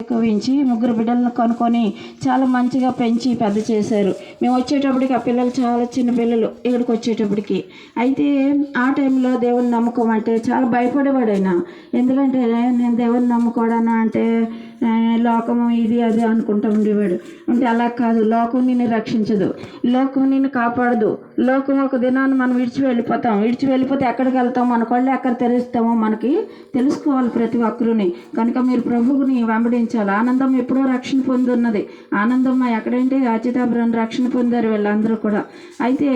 ఎక్కువించి ముగ్గురు బిడ్డలను కొనుక్కొని చాలా మంచిగా పెంచి పెద్ద చేశారు. మేము వచ్చేటప్పటికి ఆ పిల్లలు చాలా చిన్న పిల్లలు ఇక్కడికి వచ్చేటప్పటికి. అయితే ఆ టైంలో దేవుని నమ్మకం అంటే చాలా భయపడేవాడు ఆయన ఎందుకంటే నేను దేవుని నమ్ముకోవడానా అంటే లోకము ఇది అది అనుకుంటూ ఉండేవాడు. అంటే అలా కాదు. లోకం నిన్ను రక్షించదు. లోకం నిన్ను కాపాడదు. లోకం ఒక దినాన్ని మనం విడిచి వెళ్ళిపోతాం. విడిచి వెళ్ళిపోతే ఎక్కడికి వెళ్తాం? మన కళ్ళు ఎక్కడ తెరుస్తామో మనకి తెలుసుకోవాలి ప్రతి ఒక్కరుని. కనుక మీరు ప్రభువుని వెంబడించాలి. ఆనందం ఎప్పుడో రక్షణ పొంది ఉన్నది ఆనందం ఎక్కడంటే? అచితాపురం రక్షణ పొందారు వీళ్ళందరూ కూడా. అయితే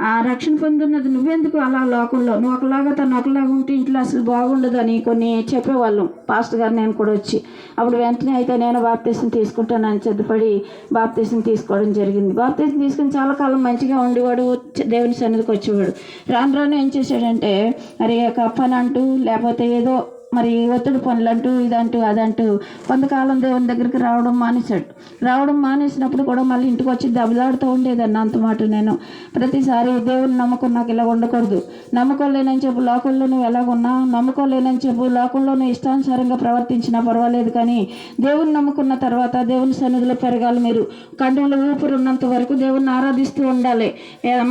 ఆ రక్షణ పొందున్నది నువ్వెందుకు అలా లోకంలో? నువ్వు ఒకలాగా తను ఒకలాగా ఉంటే ఇంట్లో అసలు బాగుండదని కొన్ని చెప్పేవాళ్ళం. పాస్టర్ గారు నేను కూడా వచ్చి అప్పుడు వెంటనే అయితే నేను బాప్తీసం తీసుకుంటానని సిద్ధపడి బాప్తీసం తీసుకోవడం జరిగింది. బాప్తీసం తీసుకుని చాలా కాలం మంచిగా ఉండేవాడు దేవుని సన్నిధికి వచ్చేవాడు. రాను రాను ఏం చేశాడంటే మరి ఒక పని అంటూ లేకపోతే ఏదో మరి ఒత్తిడి పనులు అంటూ ఇదంటూ అదంటూ కొంతకాలం దేవుని దగ్గరికి రావడం మానేశాడు. రావడం మానేసినప్పుడు కూడా మళ్ళీ ఇంటికి వచ్చి దెబ్బలాడుతూ ఉండేదాన్ని. అంత మాట నేను ప్రతిసారి దేవుని నమ్మకం నాకు ఇలా ఉండకూడదు. నమ్మకం లేనని చెప్పు లోకంలో నువ్వు ఎలాగున్నా నమ్మకం లేనని చెప్పు లోకంలో నువ్వు ఇష్టానుసారంగా ప్రవర్తించినా పర్వాలేదు కానీ దేవుని నమ్ముకున్న తర్వాత దేవుని సన్నిధిలో పెరగాలి మీరు. కండువులు ఊపిరి ఉన్నంత వరకు దేవుని ఆరాధిస్తూ ఉండాలి.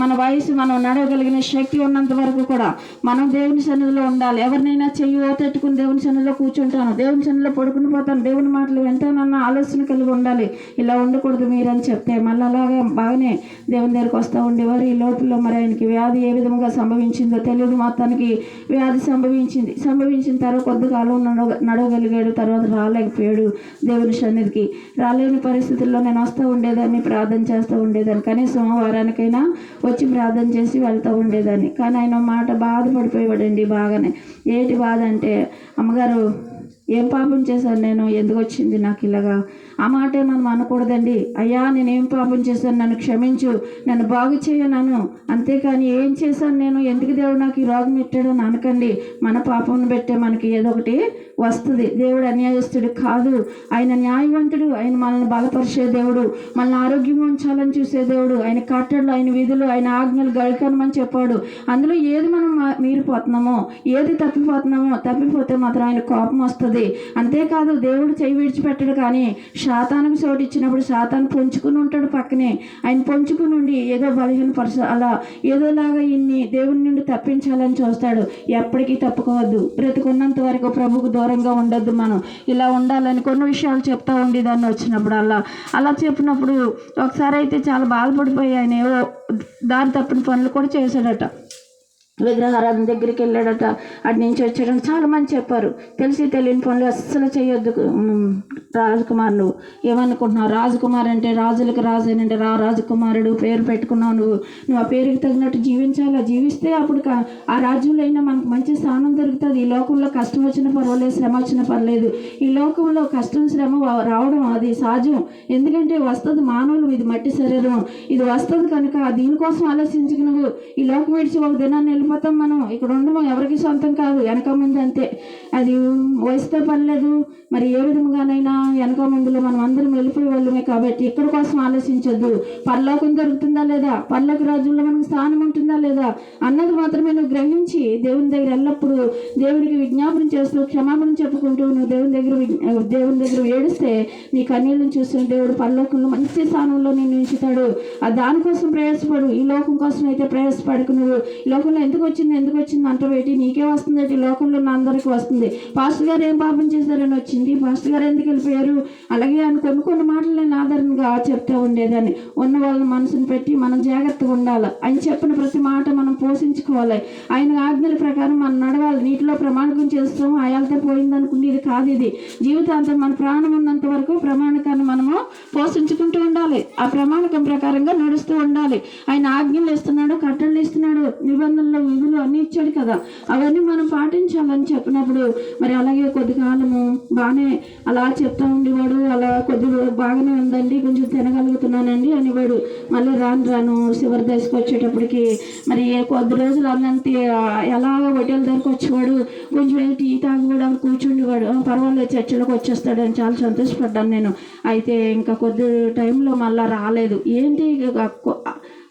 మన వయసు మనం నడవగలిగిన శక్తి ఉన్నంత వరకు కూడా మనం దేవుని సన్నిధిలో ఉండాలి. ఎవరినైనా చెయ్యి ఓతెట్టుకుని దేవుని సన్నిధిలో కూర్చుంటాను. దేవుని సన్నిధిలో పడుకుని పోతాను. దేవుని మాటలు వింటానన్న ఆలోచన కలిగి ఉండాలి. ఇలా ఉండకూడదు మీరని చెప్తే మళ్ళీ అలాగే బాగానే దేవుని దగ్గరికి వస్తూ ఉండేవారు. ఈ లోపల మరి ఆయనకి వ్యాధి ఏ విధంగా సంభవించిందో తెలియదు. మొత్తానికి వ్యాధి సంభవించింది. సంభవించిన తర్వాత కొద్ది కాలం నడవ నడవగలిగాడు. తర్వాత రాలేకపోయాడు దేవుని సన్నిధికి. రాలేని పరిస్థితుల్లో నేను వస్తూ ఉండేదాన్ని ప్రార్థన చేస్తూ ఉండేదాన్ని. కనీసం వారానికైనా వచ్చి ప్రార్థన చేసి వెళ్తూ ఉండేదాన్ని. కానీ ఆయన మాట బాధపడిపోయేవాడండి బాగానే. ఏంటి బాధ అంటే అమ్మగారు ఏం పాపం చేశాను నేను ఎందుకు వచ్చింది నాకు ఇలాగా? ఆ మాటే మనం అనకూడదండి. అయ్యా నేను ఏం పాపం చేశాను? నన్ను క్షమించు. నన్ను బాగు చేయనను. అంతేకాని ఏం చేశాను నేను? ఎందుకు దేవుడు నాకు ఈ రోగం పెట్టాడు అని అనకండి. మన పాపం పెట్టే మనకి ఏదో ఒకటి వస్తుంది. దేవుడు అన్యాయస్తుడు కాదు. ఆయన న్యాయవంతుడు. ఆయన మనల్ని బలపరిచే దేవుడు. మనల్ని ఆరోగ్యం ఉంచాలని చూసే దేవుడు. ఆయన కట్టడలు ఆయన విధులు ఆయన ఆజ్ఞలు గడికనమని చెప్పాడు. అందులో ఏది మనం మా- మీరిపోతున్నామో ఏది తప్పిపోతున్నామో తప్పిపోతే మాత్రం ఆయన కోపం వస్తుంది. అంతేకాదు దేవుడు చేయి విడిచిపెట్టడు కానీ శాతానికి చోటు ఇచ్చినప్పుడు పొంచుకుని ఉంటాడు పక్కనే. ఆయన పొంచుకుని ఉండి ఏదో బలహీన పరచ అలా ఏదోలాగా ఇన్ని దేవుని నుండి తప్పించాలని చూస్తాడు. ఎప్పటికీ తప్పుకోవద్దు. బ్రతుకున్నంత వరకు ప్రభుకు దూరంగా ఉండొద్దు మనం. ఇలా ఉండాలని కొన్ని విషయాలు చెప్తా ఉండేదాన్ని వచ్చినప్పుడు అలా. అలా చెప్పినప్పుడు ఒకసారి అయితే చాలా బాధపడిపోయి ఆయన ఏవో దారి తప్పిన పనులు కూడా చేశాడట. విగ్రహారాధన దగ్గరికి వెళ్ళాడట. అటు నుంచి వచ్చాడని చాలా మంది చెప్పారు. తెలిసి తెలియని పనులు అస్సలు చేయొద్దు రాజకుమార్ నువ్వు. ఏమనుకుంటున్నావు? రాజకుమార్ అంటే రాజులకు రాజు అంటే రా రాజకుమారుడు పేరు పెట్టుకున్నావు నువ్వు. నువ్వు ఆ పేరుకి తగినట్టు జీవించాలా? జీవిస్తే అప్పుడు కా- ఆ రాజ్యంలో అయినా మనకు మంచి స్థానం దొరుకుతుంది. ఈ లోకంలో కష్టం వచ్చినా పర్వాలేదు శ్రమ వచ్చినా పర్లేదు. ఈ లోకంలో కష్టం శ్రమ రావడం అది సహజం. ఎందుకంటే వస్తుంది మానవులు ఇది మట్టి శరీరం. ఇది వస్తుంది కనుక దీనికోసం ఆలోచించక నువ్వు. ఈ లోకం విడిచి ఒక దినాన్ని వెళ్ళిపోతాం మనం ఇక్కడ ఉండము ఎవరికి సొంతం కాదు వెనక ముందు అంతే. అది వయసుతో పర్లేదు మరి ఏ విధంగానైనా వెనక ముందులో మనం అందరం వెళ్ళిపోయే వాళ్ళమే కాబట్టి ఇక్కడ కోసం ఆలోచించొద్దు. పరలోకం దొరుకుతుందా లేదా? పరలోక రాజ్యంలో మనకు స్థానం ఉంటుందా లేదా? అన్నది మాత్రమే నువ్వు గ్రహించి దేవుని దగ్గర ఎల్లప్పుడూ దేవుడికి విజ్ఞాపన చేస్తూ క్షమాపణ చెప్పుకుంటూ నువ్వు దేవుని దగ్గర దేవుని దగ్గర ఏడిస్తే నీ కన్నీళ్ళని చూస్తున్న దేవుడు పరలోకంలో మంచి స్థానంలో నిన్ను ఉంచుతాడు. ఆ దానికోసం ప్రయాసపడు ఈ లోకం కోసం అయితే ప్రయాసపడకు నువ్వు. ఈ లోకంలో ఎందుకు ఎందుకు వచ్చింది ఎందుకు వచ్చింది అంటవేటి నీకే వస్తుంది ఈ లోకంలో ఉన్న అందరికీ వస్తుంది. పాస్టర్ గారు ఏం పాపం చేశారని వచ్చింది. పాస్టర్ గారు ఎందుకు వెళ్ళిపోయారు? అలాగే అని కొన్ని కొన్ని మాటలు నేను ఆధారంగా చెప్తూ ఉండేదాన్ని. ఉన్న వాళ్ళ మనసుని పెట్టి మనం జాగ్రత్తగా ఉండాలి. ఆయన చెప్పిన ప్రతి మాట మనం పోషించుకోవాలి. ఆయన ఆజ్ఞల ప్రకారం మనం నడవాలి. నీటిలో ప్రమాణకం చేస్తాం అయాలతో పోయింది ఇది కాదు ఇది. జీవితాంతం మన ప్రాణం ఉన్నంత వరకు ప్రమాణకాన్ని మనము పోషించుకుంటూ ఉండాలి. ఆ ప్రమాణకం ప్రకారంగా నడుస్తూ ఉండాలి. ఆయన ఆజ్ఞలు ఇస్తున్నాడు కట్టలు ఇస్తున్నాడు నిబంధనలు విధులు అన్ని ఇచ్చాడు కదా. అవన్నీ మనం పాటించాలని చెప్పినప్పుడు మరి అలాగే కొద్ది కాలము బాగానే అలా చెప్తా ఉండేవాడు అలా కొద్ది బాగానే ఉందండి కొంచెం తినగలుగుతున్నానండి అనేవాడు. మళ్ళీ రాను రాను చివరి దశకు వచ్చేటప్పటికి మరి కొద్ది రోజులు అన్నంతే ఎలా హోటల్ దగ్గరకు వచ్చేవాడు కొంచెం టీ తాగి కూడా కూర్చుండేవాడు పర్వాలేదు చర్చలకు వచ్చేస్తాడని చాలా సంతోషపడ్డాను నేను. అయితే ఇంకా కొద్ది టైంలో మళ్ళీ రాలేదు. ఏంటి ఇక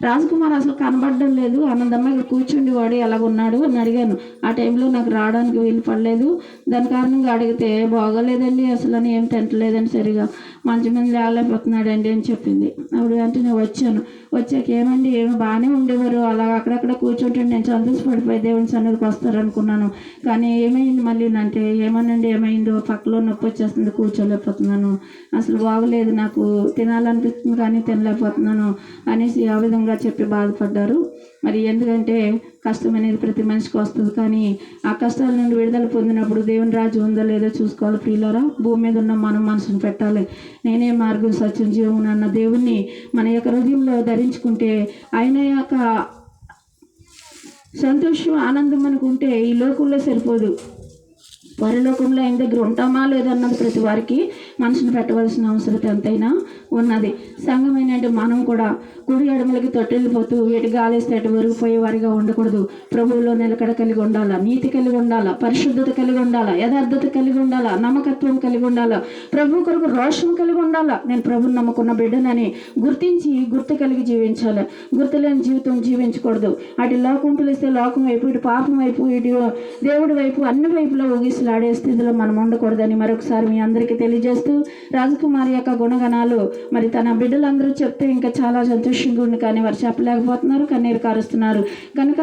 రాజకుమార్ అసలు కనబడడం లేదు. ఆనందమ్మ ఇక్కడ కూర్చుండి వాడు ఎలాగున్నాడు అని అడిగాను. ఆ టైంలో నాకు రావడానికి వీలు పడలేదు. దాని కారణంగా అడిగితే బాగోలేదండి అసలు అని ఏం తింటలేదండి సరిగా మంచి మంది లేకపోతున్నాడండి అని చెప్పింది. అప్పుడు వెంటనే వచ్చాను. వచ్చాక ఏమండి ఏమి బాగానే ఉండేవారు. అలా అక్కడక్కడ కూర్చుంటే నేను సంతోషపడిపోయి దేవుని సన్నిధికి వస్తారనుకున్నాను. కానీ ఏమైంది మళ్ళీ? అంటే ఏమనండి ఏమైందో? పక్కలో నొప్పి వచ్చేస్తుంది కూర్చోలేకపోతున్నాను. అసలు బాగలేదు. నాకు తినాలనిపిస్తుంది కానీ తినలేకపోతున్నాను అనేసి ఆ విధంగా చెప్పి బాధపడ్డారు. మరి ఎందుకంటే కష్టం అనేది ప్రతి మనిషికి వస్తుంది. కానీ ఆ కష్టాల నుండి విడుదల పొందినప్పుడు దేవుని రాజు ఉందో లేదో చూసుకోవాలి ప్రియులరా. భూమి మీద ఉన్న మనం మనసును పెట్టాలి. నేనే మార్గం సత్యం జీవం అన్న దేవుణ్ణి మన యొక్క హృదయంలో ధరించుకుంటే ఆయన యొక్క సంతోషం ఆనందం మనకు ఉంటే ఈ లోకంలో సరిపోదు. పరలోకంలో ఆయన దగ్గర ఉంటామా లేదన్నది ప్రతి వారికి మనసును పెట్టవలసిన అవసరం ఎంతైనా ఉన్నది. సంఘం ఏంటంటే మనం కూడా కుడి ఎడమలకి తొట్టెళ్ళిపోతూ ఎటు గాలేస్తే అటు వరిగిపోయే వారిగా ఉండకూడదు. ప్రభువులో నిలకడ కలిగి ఉండాలా? నీతి కలిగి ఉండాలా? పరిశుద్ధత కలిగి ఉండాలా? యథార్థత కలిగి ఉండాలా? నమ్మకత్వం కలిగి ఉండాలా? ప్రభు కొరకు రోషం కలిగి ఉండాలా? నేను ప్రభుని నమ్ముకున్న బిడ్డనని గుర్తించి గుర్తు కలిగి జీవించాలి? గుర్తులేని జీవితం జీవించకూడదు. అటు లోకం పిలిస్తే లోకం వైపు ఇటు పాపం వైపు ఇటు దేవుడి వైపు అన్ని వైపులో ఊగిసలాడే స్థితిలో మనం ఉండకూడదని మరొకసారి మీ అందరికీ తెలియజేస్తూ రాజకుమారి యొక్క గుణగణాలు మరి తన బిడ్డలందరూ చెప్తే ఇంకా చాలా సంతోషంగా ఉంది కానీ వారు చెప్పలేకపోతున్నారు కన్నీరు కారుస్తున్నారు. కనుక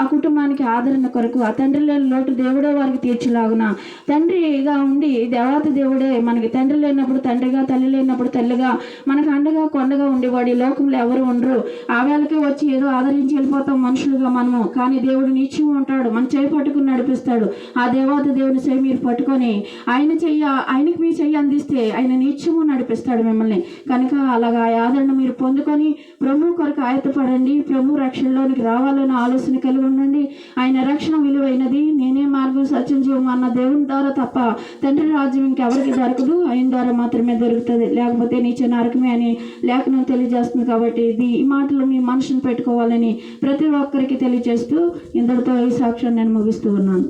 ఆ కుటుంబానికి ఆదరణ కొరకు ఆ తండ్రి లేని లోటు దేవుడే వారికి తీర్చిలాగున. తండ్రిగా ఉండి దేవాతి దేవుడే మనకి తండ్రి లేనప్పుడు తండ్రిగా తల్లి లేనప్పుడు తల్లిగా మనకు అండగా కొండగా ఉండేవాడు ఈ లోకంలో ఎవరు ఉండరు. ఆ వేళకి వచ్చి ఏదో ఆదరించి వెళ్ళిపోతాం మనుషులుగా మనము. కానీ దేవుడు నిత్యం ఉంటాడు మన చేపట్టుకుని నడిపిస్తాడు. ఆ దేవాతి దేవుని చేయి మీరు పట్టుకొని ఆయన చెయ్య ఆయనకి మీ చెయ్యి అందిస్తే ఆయన నిత్యము నడిపిస్తాడు మిమ్మల్ని. కనుక అలాగా ఆ ఆదరణ మీరు పొందుకొని ప్రభు కొరకు ఆయతపడండి ప్రభు రక్షణలోనికి రావాలన్న ఆలోచన కలిగి ఉండండి. ఆయన రక్షణ విలువైనది. నేనే మార్గం సత్యం జీవం అన్న దేవుని ద్వారా తప్ప తండ్రి రాజ్యం ఇంకెవరికి దొరకదు. ఆయన ద్వారా మాత్రమే దొరుకుతుంది. లేకపోతే నీచే నరకమే అని లేఖనం తెలియజేస్తుంది కాబట్టి ఇది ఈ మాటలు మీ మనసును పెట్టుకోవాలని ప్రతి ఒక్కరికి తెలియజేస్తూ ఇంతటితో ఈ సాక్ష్యం నేను ముగిస్తూ ఉన్నాను.